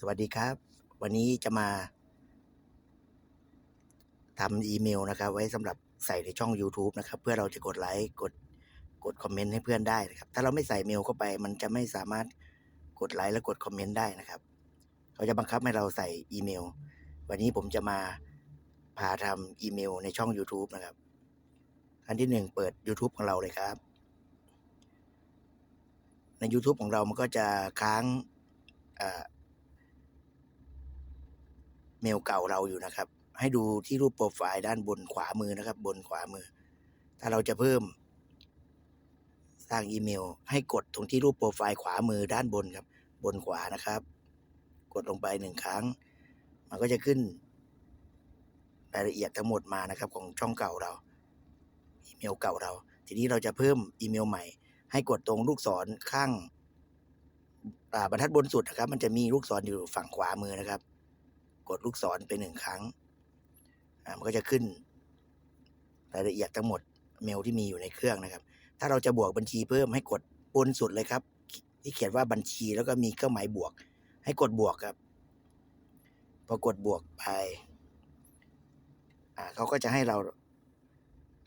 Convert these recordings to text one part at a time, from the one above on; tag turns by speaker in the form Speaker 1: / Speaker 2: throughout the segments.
Speaker 1: สวัสดีครับ วันนี้จะมาทำอีเมลนะครับ ไว้สำหรับใส่ในช่อง YouTube นะครับ เพื่อเราจะกดไลค์กดกดคอมเมนต์ให้เพื่อนได้นะครับ ถ้าเราไม่ใส่เมลเข้าไป มันจะไม่สามารถกดไลค์และกดคอมเมนต์ได้นะครับเขาจะบังคับให้เราใส่อีเมล วันนี้ผมจะมาพาทำอีเมลในช่อง YouTube นะครับ อันที่หนึ่งเปิด YouTube ของเราเลยครับ ใน YouTube ของเรามันก็จะค้างอ่า เมลเก่าเราอยู่นะครับ ให้ดูที่รูปโปรไฟล์ด้านบนขวามือนะครับ บนขวามือ ถ้าเราจะเพิ่ม สร้างอีเมล ให้กดตรงที่รูปโปรไฟล์ขวามือด้านบนครับ บนขวานะครับ กดลงไปหนึ่งครั้ง มันก็จะขึ้นรายละเอียดทั้งหมดมานะครับ ของช่องเก่าเรา อีเมลเก่าเรา ทีนี้เราจะเพิ่มอีเมลใหม่ ให้กดตรงลูกศรข้างบรรทัดบนสุดนะครับ มันจะมีลูกศรอยู่ฝั่งขวามือนะครับ กดลูกศรไปหนึ่งครั้ง มันก็จะขึ้นรายละเอียดทั้งหมดเมลที่มีอยู่ในเครื่องนะครับ ถ้าเราจะบวกบัญชีเพิ่มให้กดบนสุดเลยครับ ที่เขียนว่าบัญชีแล้วก็มีเครื่องหมายบวก ให้กดบวกครับ พอกดบวกไปเขาก็จะให้เรา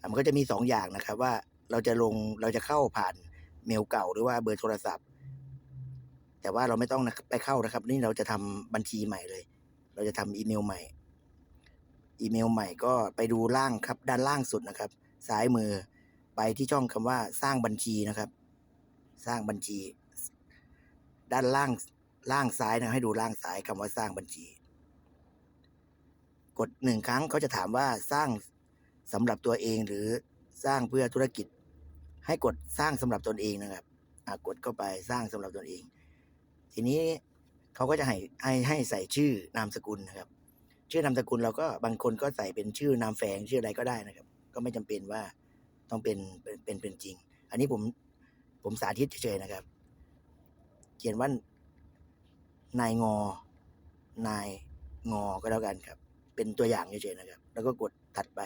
Speaker 1: มันก็จะมีสองอย่างนะครับ ว่าเราจะลงเราจะเข้าผ่านเมลเก่าหรือว่าเบอร์โทรศัพท์ แต่ว่าเราไม่ต้องไปเข้านะครับ นี่เราจะทำบัญชีใหม่เลย เราจะทำอีเมลใหม่ อีเมลใหม่ก็ไปดูล่างครับ ด้านล่างสุดนะครับ ซ้ายมือไปที่ช่องคำว่าสร้างบัญชีนะครับ สร้างบัญชี ด้านล่างล่างซ้ายนะให้ดูล่างซ้ายคำว่าสร้างบัญชี กดหนึ่งครั้งเขาจะถามว่าสร้างสำหรับตัวเองหรือสร้างเพื่อธุรกิจ ให้กดสร้างสำหรับตนเองนะครับกดเข้าไปสร้างสำหรับตนเอง ทีนี้ เขาก็จะให้ให้ให้ใส่ชื่อนามสกุลนะครับ ชื่อนามสกุลเราก็บางคนก็ใส่เป็นชื่อนามแฝงชื่ออะไรก็ได้นะครับ ก็ไม่จำเป็นว่าต้องเป็นเป็นเป็นเป็นจริง อันนี้ผมผมสาธิตเฉยๆนะครับ เขียนว่านายงอนายงอก็แล้วกันครับ เป็นตัวอย่างเฉยๆนะครับ แล้วก็กดถัดไป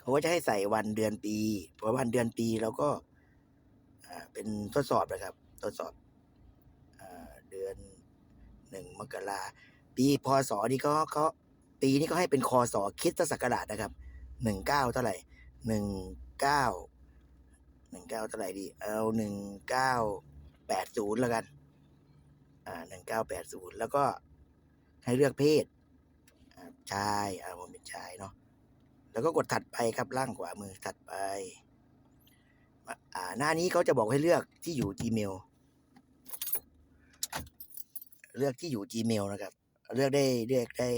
Speaker 1: เขาก็จะให้ใส่วันเดือนปีเพราะวันเดือนปีเราก็อ่าเป็นทดสอบนะครับ ทดสอบ เดือนหนึ่งมกราปีพศนี่ก็เขาปีนี้ก็ให้เป็นคศคิดศักราชนะครับหนึ่งเก้าเท่าไหร่หนึ่งเก้าหนึ่งเก้าเท่าไหร่ดีเอาหนึ่งเก้าแปดศูนย์แล้วกัน อ่าหนึ่งเก้าแปดศูนย์แล้วก็ให้เลือกเพศชายอ่าผมเป็นชายเนาะแล้วก็กดถัดไปครับล่างขวามือถัดไป อ่าหน้านี้เขาจะบอกให้เลือกที่อยู่ Gmail เลือกที่อยู่ Gmail นะครับ เลือกได้เลือกได้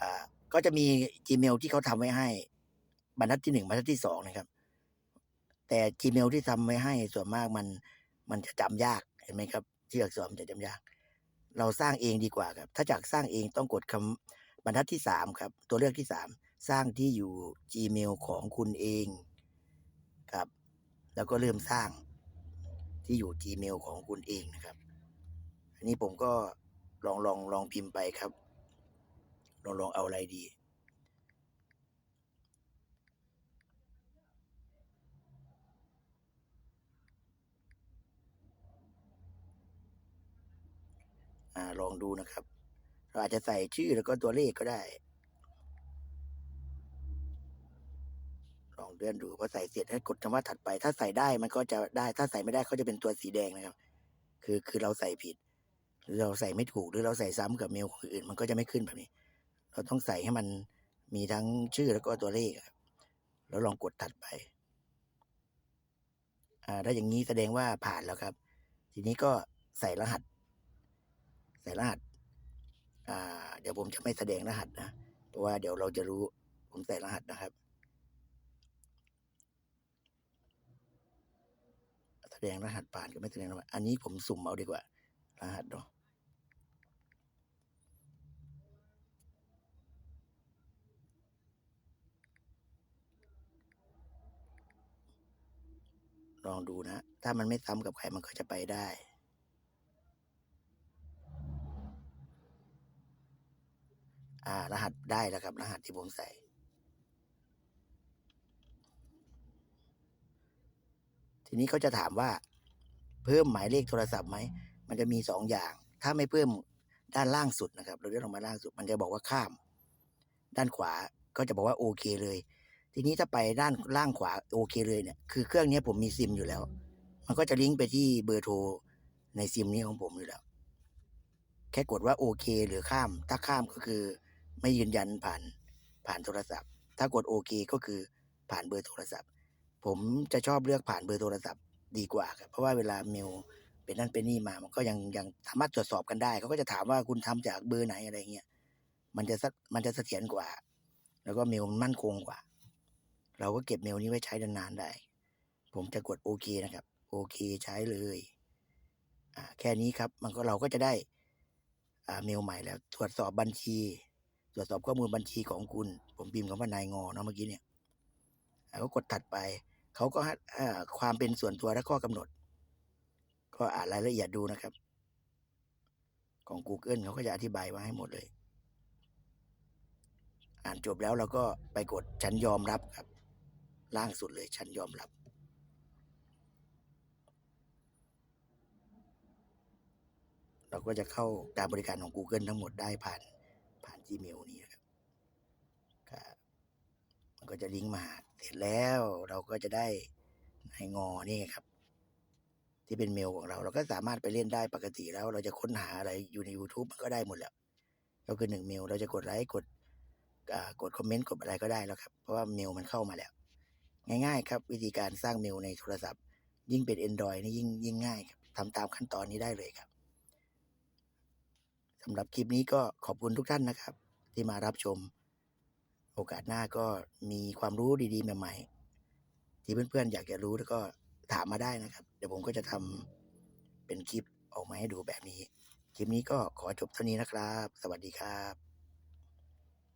Speaker 1: อ่า ก็จะมี Gmail ที่เขาทำไว้ให้ บรรทัดที่หนึ่งบรรทัดที่สองนะครับ แต่ Gmail ที่ทำไว้ให้ส่วนมากมัน มันจะจำยากเห็นไหมครับที่อักษรมันจะจำยาก เราสร้างเองดีกว่าครับ ถ้าจากสร้างเองต้องกดคำบรรทัดที่สามครับ ตัวเลือกที่สามสร้างที่อยู่ Gmail ของคุณเองครับ แล้วก็เริ่มสร้างที่อยู่ Gmail ของคุณเองนะครับ อันนี้ผมก็ลองลองลองพิมพ์ไปครับ ลองลองเอาอะไรดี อ่าลองดูนะครับ เราอาจจะใส่ชื่อแล้วก็ตัวเลขก็ได้ ลองเลื่อนดูพอใส่เสร็จให้กดคำว่าถัดไป ถ้าใส่ได้มันก็จะได้ ถ้าใส่ไม่ได้เขาจะเป็นตัวสีแดงนะครับ คือคือเราใส่ผิด เราใส่ไม่ถูกหรือเราใส่ซ้ำกับเมลคนอื่น มันก็จะไม่ขึ้นแบบนี้ เราต้องใส่ให้มันมีทั้งชื่อแล้วก็ตัวเลขครับแล้วลองกดถัดไปอ่าถ้าอย่างนี้แสดงว่าผ่านแล้วครับ ทีนี้ก็ใส่รหัส ใส่รหัสอ่าเดี๋ยวผมจะไม่แสดงรหัสนะเพราะว่าเดี๋ยวเราจะรู้ผมใส่รหัสนะครับ แสดงรหัสผ่านกับไม่แสดงรหัสอันนี้ผมสุ่มเอาดีกว่า รหัสเนาะลองดูนะ ถ้ามันไม่ซ้ำกับใครมันก็จะไปได้อ่ารหัสได้แล้วครับ รหัสที่ผมใส่ ทีนี้เขาจะถามว่า เพิ่มหมายเลขโทรศัพท์ไหม มันจะมีสองอย่าง ถ้าไม่เพิ่มด้านล่างสุดนะครับ เราเลื่อนลงมาล่างสุด มันจะบอกว่าข้าม ด้านขวาก็จะบอกว่าโอเคเลย ทีนี้ถ้าไปด้านล่างขวาโอเคเลยเนี่ย คือเครื่องนี้ผมมีซิมอยู่แล้ว มันก็จะลิงก์ไปที่เบอร์โทรในซิมนี้ของผมอยู่แล้ว แค่กดว่าโอเค หรือข้าม ถ้าข้ามก็คือไม่ยืนยันผ่านผ่านโทรศัพท์ ถ้ากดโอเคก็คือผ่านเบอร์โทรศัพท์ ผมจะชอบเลือกผ่านเบอร์โทรศัพท์ดีกว่าครับ เพราะว่าเวลาเมล เป็นนั่นเป็นนี่มา มันก็ยังยังสามารถตรวจสอบกันได้เขาก็จะถามว่าคุณทำจากเบอร์ไหนอะไรเงี้ยมันจะสักมันจะเสถียรกว่า แล้วก็เมลมันมั่นคงกว่า เราก็เก็บเมลนี้ไว้ใช้นานๆได้ ผมจะกดโอเคนะครับ โอเคใช้เลยอ่าแค่นี้ครับ มันก็เราก็จะได้อ่าเมลใหม่แล้ว ตรวจสอบบัญชี ตรวจสอบข้อมูลบัญชีของคุณ ผมพิมพ์คำว่านายงอเนาะเมื่อกี้เนี่ยแล้วก็กดถัดไปเขาก็ให้ความเป็นส่วนตัวและข้อกำหนด ก็อ่านรายละเอียดดูนะครับ ของ Google เขาก็จะอธิบายมาให้หมดเลย อ่านจบแล้วเราก็ไปกดฉันยอมรับครับ ล่างสุดเลยฉันยอมรับ เราก็จะเข้าการบริการของ Google ทั้งหมดได้ผ่านผ่าน Gmail นี้นะครับครับมันก็จะลิงก์มาเสร็จแล้วเราก็จะได้ในงอนี่ครับ ที่เป็นเมลของเรา เราก็สามารถไปเล่นได้ปกติแล้ว เราจะค้นหาอะไรอยู่ใน YouTube มันก็ได้หมดแล้วก็คือหนึ่งเมลเราจะกดไลค์กดกดคอมเมนต์กดอะไรก็ได้แล้วครับเพราะว่าเมลมันเข้ามาแล้ว ง่ายๆ ครับ วิธีการสร้างเมลในโทรศัพท์ ยิ่งเป็น Android นี่ยิ่งยิ่งง่ายครับทำตามขั้นตอนนี้ได้เลยครับสำหรับคลิปนี้ก็ขอบคุณทุกท่านนะครับ ที่มารับชม โอกาสหน้าก็มีความรู้ดีๆ ใหม่ๆ ที่เพื่อนๆ อยากจะรู้แล้วก็ ถามมาได้นะครับ เดี๋ยวผมก็จะทำเป็นคลิปออกมาให้ดูแบบนี้ คลิปนี้ก็ขอจบเท่านี้นะครับ สวัสดีครับ